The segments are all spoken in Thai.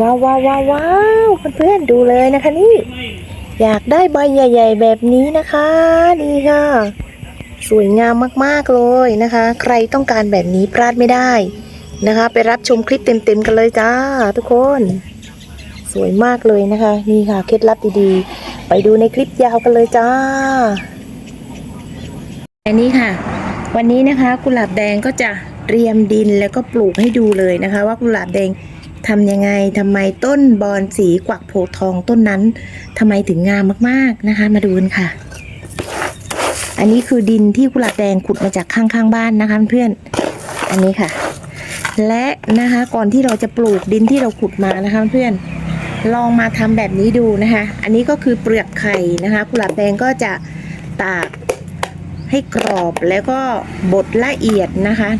ว้าวว้าวว้าววาวเพื่อนๆดูเลยนะคะนี่ อยากได้ใบใหญ่ ๆ แบบนี้นะคะนี่ค่ะ สวยงามมากๆเลยนะคะ ใครต้องการแบบนี้พลาดไม่ได้นะคะ ไปรับชมคลิปเต็มๆกันเลยจ้า ทุกคน สวยมากเลยนะคะ นี่ค่ะเคล็ดลับดีๆ ไปดูในคลิปยาวกันเลยจ้าอันนี้ค่ะ วันนี้นะคะกุหลาบแดงก็จะเตรียมดินแล้วก็ปลูกให้ดูเลยนะคะ ว่ากุหลาบแดง ทำยังไงทำไมต้นบอนสีกวักโพทองต้นนั้นทำไมถึงงามมากๆนะคะ มาดูกันค่ะ อันนี้คือดินที่กุหลาบแดงขุดมาจากข้างๆบ้านนะคะเพื่อนอันนี้ค่ะ และนะคะก่อนที่เราจะปลูกดินที่เราขุดมานะคะเพื่อนลองมาทำแบบนี้ดูนะคะ อันนี้ก็คือเปลือกไข่นะคะกุหลาบแดงก็จะตากให้กรอบแล้วก็บดละเอียดนะคะ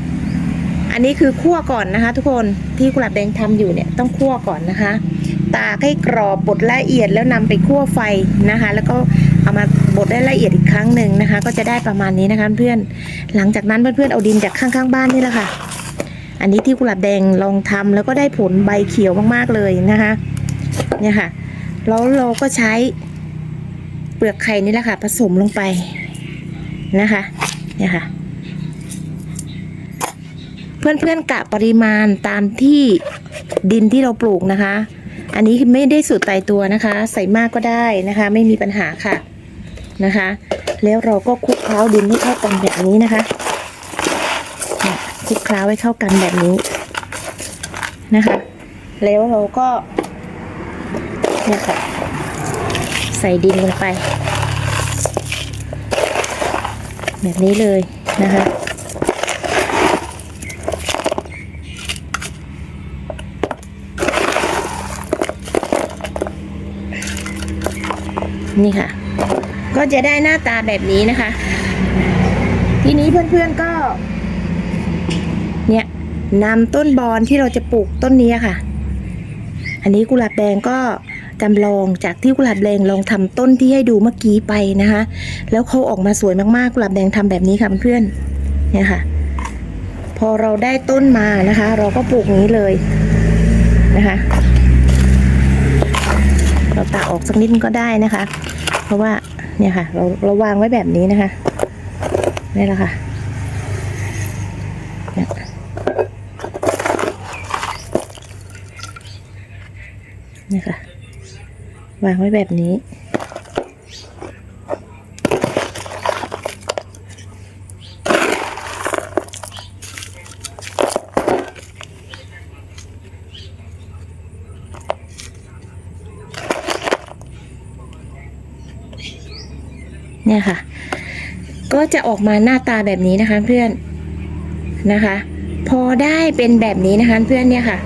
อันนี้คือคั่วก่อนนะคะ ทุกคนที่กุหลาบแดงทำอยู่เนี่ยต้องคั่วก่อนนะคะ ตากให้กรอบบดละเอียดแล้วนำไปคั่วไฟนะคะ แล้วก็เอามาบดได้ละเอียดอีกครั้งหนึ่งนะคะ ก็จะได้ประมาณนี้นะคะเพื่อนหลังจากนั้นเพื่อนๆเอาดินจากข้างๆบ้านนี่แหละค่ะ อันนี้ที่กุหลาบแดงลองทำแล้วก็ได้ผลใบเขียวมากๆเลยนะคะเนี่ยค่ะแล้วเราก็ใช้เปลือกไข่นี่แหละค่ะ ผสมลงไปนะคะเนี่ยค่ะ เพื่อนๆกะปริมาณตามที่ดินที่เราปลูกนะคะ อันนี้ไม่ได้สูตรตายตัวนะคะ ใส่มากก็ได้นะคะ ไม่มีปัญหาค่ะนะคะ แล้วเราก็คลุกเคล้าดินให้เข้ากันแบบนี้นะคะคลุกเคล้าให้เข้ากันแบบนี้นะคะ แล้วเราก็เนี่ยค่ะใส่ดินลงไป แบบนี้เลยนะคะ นี่ค่ะ ก็จะได้หน้าตาแบบนี้นะคะ ทีนี้เพื่อนๆก็ เนี่ยนำต้นบอนที่เราจะปลูกต้นนี้ค่ะ อันนี้กุหลาบแดงก็จำลองจากที่กุหลาบแดงลองทำต้นที่ให้ดูเมื่อกี้ไปนะคะ แล้วเขาออกมาสวยมากๆกุหลาบแดงทำแบบนี้ค่ะเพื่อนๆเนี่ยค่ะ พอเราได้ต้นมานะคะ เราก็ปลูกนี้เลยนะคะ ออกสักนิดก็ได้นะคะ เพราะว่าเนี่ยค่ะ เราเราวางไว้แบบนี้นะคะนี่แหละค่ะเนี่ยนี่ค่ะ วางไว้แบบนี้ เนี่ยค่ะ ก็จะออกมาหน้าตาแบบนี้นะคะเพื่อนนะคะ พอได้เป็นแบบนี้นะคะเพื่อนเนี่ยค่ะ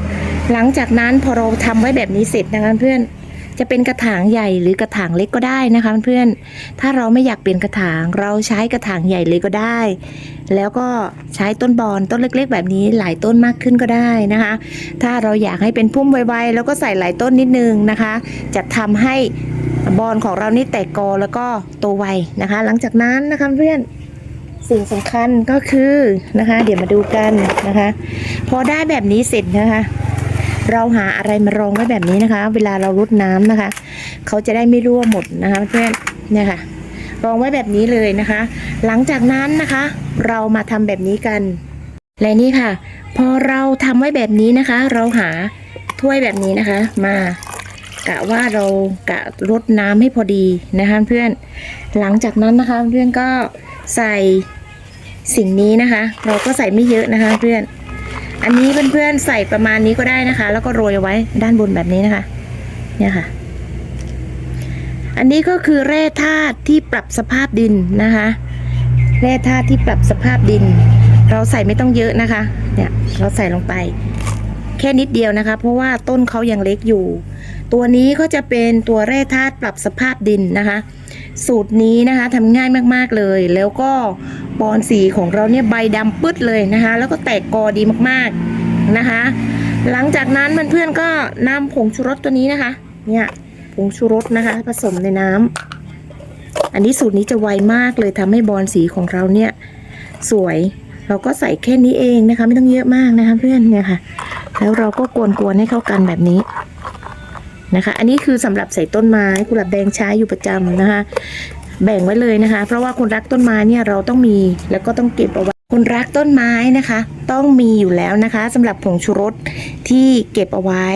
หลังจากนั้นพอเราทำไว้แบบนี้เสร็จนะคะเพื่อนจะเป็นกระถางใหญ่หรือกระถางเล็กก็ได้นะคะเพื่อนถ้าเราไม่อยากเปลี่ยนกระถางเราใช้กระถางใหญ่เลยก็ได้ แล้วก็ใช้ต้นบอนต้นเล็ก ๆ แบบนี้หลายต้นมากขึ้นก็ได้นะคะ ถ้าเราอยากให้เป็นพุ่มไวๆแล้วก็ใส่หลายต้นนิดนึงนะคะ จะทำให้ บอนของเรานี่แตกกอแล้วก็โตไวนะคะ หลังจากนั้นนะคะเพื่อนสิ่งสำคัญก็คือนะคะ เดี๋ยวมาดูกันนะคะ พอได้แบบนี้เสร็จนะคะ เราหาอะไรมารองไว้แบบนี้นะคะ เวลาเรารดน้ำนะคะ เขาจะได้ไม่รั่วหมดนะคะเพื่อนเนี่ยค่ะรองไว้แบบนี้เลยนะคะ หลังจากนั้นนะคะ เรามาทำแบบนี้กัน และนี่ค่ะ พอเราทำไว้แบบนี้นะคะ เราหาถ้วยแบบนี้นะคะ มา กะว่าเรากะรดน้ำให้พอดีนะคะเพื่อนหลังจากนั้นนะคะเพื่อนก็ใส่สิ่งนี้นะคะ เราก็ใส่ไม่เยอะนะคะเพื่อนอันนี้เพื่อนๆใส่ประมาณนี้ก็ได้นะคะ แล้วก็โรยไว้ด้านบนแบบนี้นะคะ เนี่ยค่ะ อันนี้ก็คือแร่ธาตุที่ปรับสภาพดินนะคะ แร่ธาตุที่ปรับสภาพดิน เราใส่ไม่ต้องเยอะนะคะ เนี่ยเราใส่ลงไป แค่นิดเดียวนะคะ เพราะว่าต้นเขายังเล็กอยู่ ตัวนี้ก็จะเป็นตัวแร่ธาตุปรับสภาพดินนะคะ สูตรนี้นะคะทำง่ายมากๆเลย แล้วก็บอนสีของเราเนี่ยใบดำปึ๊ดเลยนะคะ แล้วก็แตกกอดีมากๆนะคะ หลังจากนั้นเพื่อนๆก็นำผงชูรสตัวนี้นะคะ เนี่ยผงชูรสนะคะ ผสมในน้ำอันนี้สูตรนี้จะไวมากเลยทำให้บอนสีของเราเนี่ยสวยเราก็ใส่แค่นี้เองนะคะ ไม่ต้องเยอะมากนะคะเพื่อนเนี่ยค่ะ แล้วเราก็กวนๆให้เข้ากันแบบนี้ นะคะ อันนี้คือสำหรับใส่ต้นไม้กุหลาบแดงใช้อยู่ประจำนะคะ แบ่งไว้เลยนะคะ เพราะว่าคนรักต้นไม้เนี่ยเราต้องมีแล้วก็ต้องเก็บเอาไว้ คนรักต้นไม้นะคะ ต้องมีอยู่แล้วนะคะสำหรับผงชูรสที่เก็บเอาไว้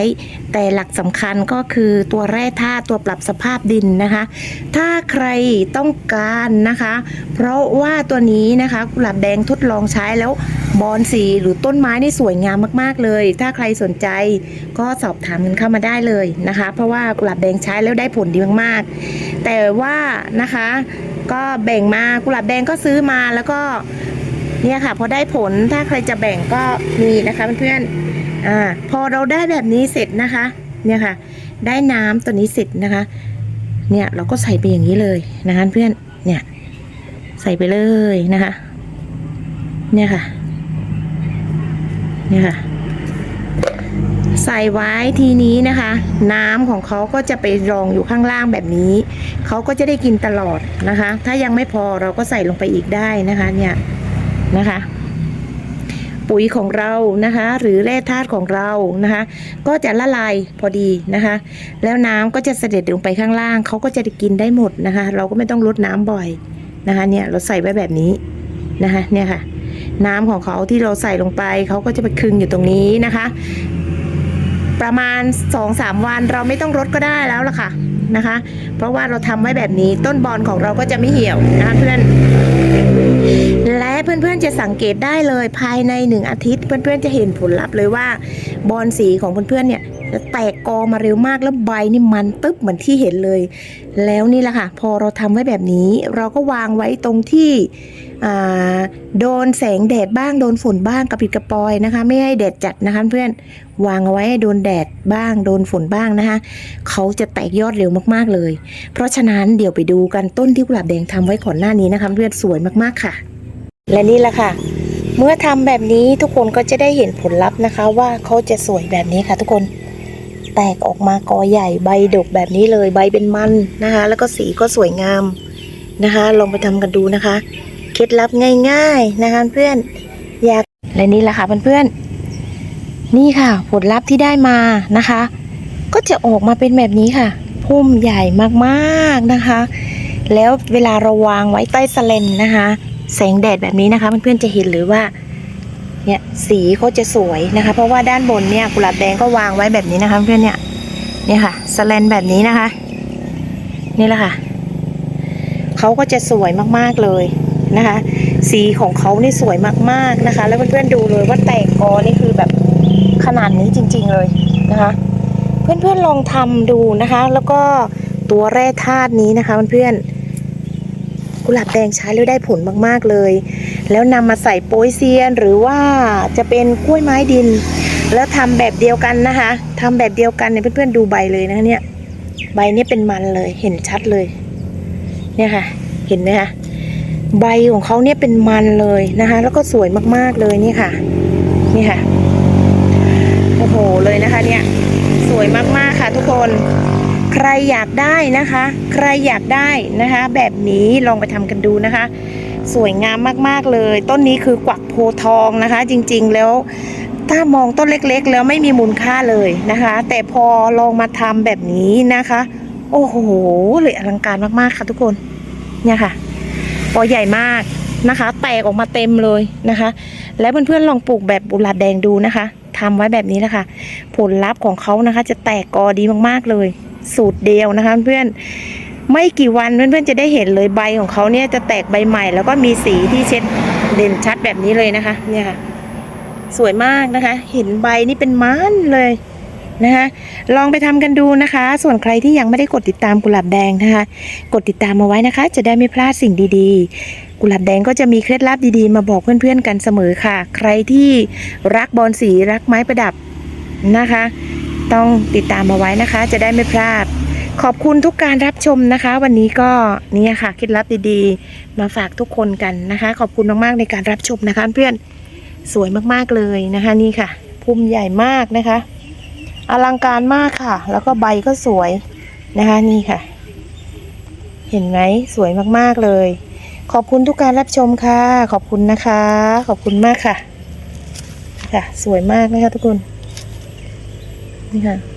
แต่หลักสำคัญก็คือตัวแร่ธาตุตัวปรับสภาพดินนะคะ ถ้าใครต้องการนะคะ เพราะว่าตัวนี้นะคะกุหลาบแดงทดลองใช้แล้วบอนสีหรือต้นไม้นี่สวยงามมากๆเลย ถ้าใครสนใจก็สอบถามกันเข้ามาได้เลยนะคะ เพราะว่ากุหลาบแดงใช้แล้วได้ผลดีมากๆ แต่ว่านะคะก็แบ่งมากุหลาบแดงก็ซื้อมาแล้วก็ เนี่ยค่ะพอได้ผลถ้าใครจะแบ่งก็มีนะคะเพื่อนๆอ่าพอเราได้แบบนี้เสร็จนะคะ เนี่ยค่ะ ได้น้ำตัวนี้เสร็จนะคะ เนี่ยเราก็ใส่ไปอย่างนี้เลยนะคะเพื่อนเนี่ย ใส่ไปเลยนะคะ เนี่ยค่ะ เนี่ยค่ะ ใส่ไว้ทีนี้นะคะ น้ำของเขาก็จะไปรองอยู่ข้างล่างแบบนี้เขาก็จะได้กินตลอดนะคะ ถ้ายังไม่พอเราก็ใส่ลงไปอีกได้นะคะ เนี่ย นะคะ ปุ๋ยของเรานะคะ หรือแร่ธาตุของเรานะคะ ก็จะละลายพอดีนะคะ แล้วน้ำก็จะเสด็จลงไปข้างล่างเขาก็จะกินได้หมดนะคะ เราก็ไม่ต้องลดน้ำบ่อยนะคะเนี่ยเราใส่ไว้แบบนี้นะคะเนี่ยค่ะ น้ำของเขาที่เราใส่ลงไปเขาก็จะไปคึงอยู่ตรงนี้นะคะ ประมาณ2-3วันเราไม่ต้องรดก็ได้แล้วล่ะค่ะนะคะ เพราะว่าเราทำไว้แบบนี้ต้นบอลของเราก็จะไม่เหี่ยวนะคะเพื่อน เพื่อนๆจะสังเกตได้เลยภายในหนึ่งอาทิตย์ เพื่อนๆจะเห็นผลลัพธ์เลยว่า บอลสีของเพื่อนๆเนี่ยจะแตกกอมาเร็วมากแล้วใบนี่มันตึ๊บเหมือนที่เห็นเลย แล้วนี่แหละค่ะ พอเราทำไว้แบบนี้ เราก็วางไว้ตรงที่โดนแสงแดดบ้างโดนฝนบ้างกระปิดกระปอยนะคะ ไม่ให้แดดจัดนะคะเพื่อนวางเอาไว้โดนแดดบ้างโดนฝนบ้างนะคะเขาจะแตกยอดเร็วมากๆเลย เพราะฉะนั้นเดี๋ยวไปดูกันต้นที่กุหลาบแดงทำไว้ก่อนหน้านี้นะคะเพื่อนสวยมากๆค่ะ และนี่แหละค่ะ เมื่อทำแบบนี้ทุกคนก็จะได้เห็นผลลัพธ์นะคะ ว่าเขาจะสวยแบบนี้ค่ะ ทุกคนแตกออกมากอใหญ่ใบดกแบบนี้เลยใบเป็นมันนะคะ แล้วก็สีก็สวยงามนะคะ ลองไปทำกันดูนะคะ เคล็ดลับง่ายๆนะคะเพื่อนอยากและนี่แหละค่ะเพื่อนๆนี่ค่ะ ผลลัพธ์ที่ได้มานะคะ ก็จะออกมาเป็นแบบนี้ค่ะ พุ่มใหญ่มากๆนะคะ แล้วเวลาเราวางไว้ใต้สเลนนะคะ แสงแดดแบบนี้นะคะเพื่อนๆจะเห็นหรือว่าเนี่ยสีเขาจะสวยนะคะ เพราะว่าด้านบนเนี่ยกุหลาบแดงก็วางไว้แบบนี้นะคะเพื่อนเนี่ยเนี่ยค่ะสแลนแบบนี้นะคะ นี่แหละค่ะเขาก็จะสวยมากๆเลยนะคะ สีของเขานี่สวยมากๆนะคะ แล้วเพื่อนๆดูเลยว่าแตกกอนี่คือแบบขนาดนี้จริง ๆเลยนะคะ เพื่อนๆลองทำดูนะคะ แล้วก็ตัวแร่ธาตุนี้นะคะเพื่อนๆ กุหลาบแดงใช้แล้วได้ผลมากๆเลย แล้วนำมาใส่โป้ยเซียนหรือว่าจะเป็นกล้วยไม้ดิน แล้วทำแบบเดียวกันนะคะทำแบบเดียวกันเนี่ยเพื่อนๆดูใบเลยนะคะเนี่ยใบนี่ยเป็นมันเลยเห็นชัดเลย เนี่ยค่ะ เห็นไหมคะใบของเขาเนี่ยเป็นมันเลยนะคะ แล้วก็สวยมากๆเลยนี่ค่ะ นี่ค่ะโอ้โหเลยนะคะเนี่ย สวยมากๆค่ะทุกคน ใครอยากได้นะคะ ใครอยากได้นะคะ แบบนี้ลองไปทำกันดูนะคะ สวยงามมากๆเลย ต้นนี้คือกวักโพทองนะคะ จริงๆแล้วถ้ามองต้นเล็กๆ แล้วไม่มีมูลค่าเลยนะคะ แต่พอลองมาทำแบบนี้นะคะ โอ้โหเลยอลังการมากๆค่ะทุกคนเนี่ยค่ะปอใหญ่มากนะคะ แตกออกมาเต็มเลยนะคะ แล้วเพื่อนๆลองปลูกแบบบุหลาแดงดูนะคะทำไว้แบบนี้นะคะ ผลลัพธ์ของเขานะคะ จะแตกกอดีมากๆเลย สูตรเดียวนะคะเพื่อนไม่กี่วันเพื่อนๆจะได้เห็นเลยใบของเขาเนี่ยจะแตกใบใหม่ แล้วก็มีสีที่เช็ดเด่นชัดแบบนี้เลยนะคะ เนี่ยค่ะ สวยมากนะคะ เห็นใบนี่เป็นมันเลยนะคะลองไปทำกันดูนะคะ ส่วนใครที่ยังไม่ได้กดติดตามกุหลาบแดงนะคะ กดติดตามมาไว้นะคะ จะได้ไม่พลาดสิ่งดีๆ กุหลาบแดงก็จะมีเคล็ดลับดีๆ มาบอกเพื่อนๆกันเสมอค่ะ ใครที่รักบอลสีรักไม้ประดับนะคะ ต้องติดตามมาไว้นะคะ จะได้ไม่พลาด ขอบคุณทุกการรับชมนะคะ วันนี้ก็เนี่ยค่ะเคล็ดลับดีๆ มาฝากทุกคนกันนะคะ ขอบคุณมากๆในการรับชมนะคะ เพื่อนสวยมากๆเลยนะคะ นี่ค่ะพุ่มใหญ่มากนะคะ อลังการมากค่ะ แล้วก็ใบก็สวยนะคะนี่ค่ะ เห็นไหมสวยมากๆเลย ขอบคุณทุกการรับชมค่ะ ขอบคุณนะคะ ขอบคุณมากค่ะ ค่ะ สวยมากนะคะทุกคน นี่ค่ะ